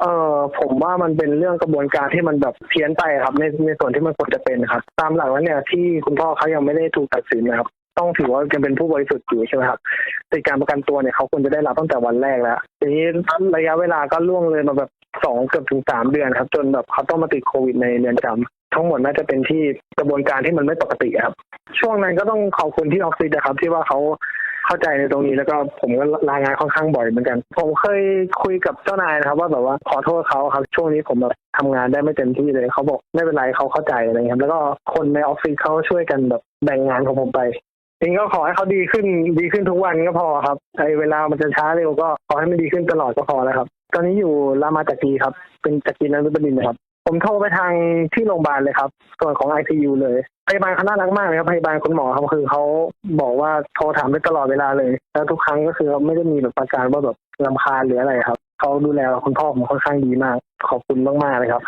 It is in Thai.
เออผมว่ามันเป็นเรื่องกระบวนการที่มันแบบเพี้ยนไปครับในในส่วนที่มันควรจะเป็นครับ ตามหลักแล้วเนี่ยที่คุณพ่อเขายังไม่ได้ถูกตัดสินนะครับ ต้องถือว่ายังเป็นผู้บริสุทธิ์อยู่ใช่ไหมครับแต่การประกันตัวเนี่ยเขาควรจะได้รับตั้งแต่วันแรกแล้วทีนี้ระยะเวลาก็ล่วงเลยมาแบบสองเกือบถึงสามเดือนครับ จนแบบเขาต้องมาติดโควิดในเรือนจำทั้งหมดน่าจะเป็นที่กระบวนการที่มันไม่ปกติครับ ช่วงนั้นก็ต้องขอบคุณที่ออฟฟิศนะครับ ที่ว่าเขา เข้าใจในตรงนี้แล้วก็ผมก็ลายงานค่อนข้างบ่อยเหมือนกัน ผมเคยคุยกับเจ้านายนะครับ ว่าแบบว่าขอโทษเขาครับช่วงนี้ผมแบบทำงานได้ไม่เต็มที่เลยเขาบอกไม่เป็นไรเขาเข้าใจอะไรเงี้ครับแล้วก็คนในออฟฟิศเขาช่วยกันแบบแบ่งงานของผมไปจริงก็ขอให้เขาดีขึ้นดีขึ้นทุกวันก็พอครับไอ้เวลามันจะช้าเร็วก็ขอให้มันดีขึ้นตลอดก็พอแล้วครับ ตอนนี้อยู่รามาจักรีครับ เป็นจักรีนันทบดินทร์นะครับ ผมโทรไปทางที่โรงพยาบาลเลยครับ ส่วนของไอซียูเลยพยาบาลเขาน่ารักมากเลยครับพยาบาลคุณหมอเขาคือเขาบอกว่าโทรถามได้ตลอดเวลาเลย แล้วทุกครั้งก็คือไม่ได้มีแบบอาการว่าแบบลำคาญหรืออะไรครับเขาดูแลคุณพ่อผมค่อนข้างดีมาก ขอบคุณมากๆเลยครับ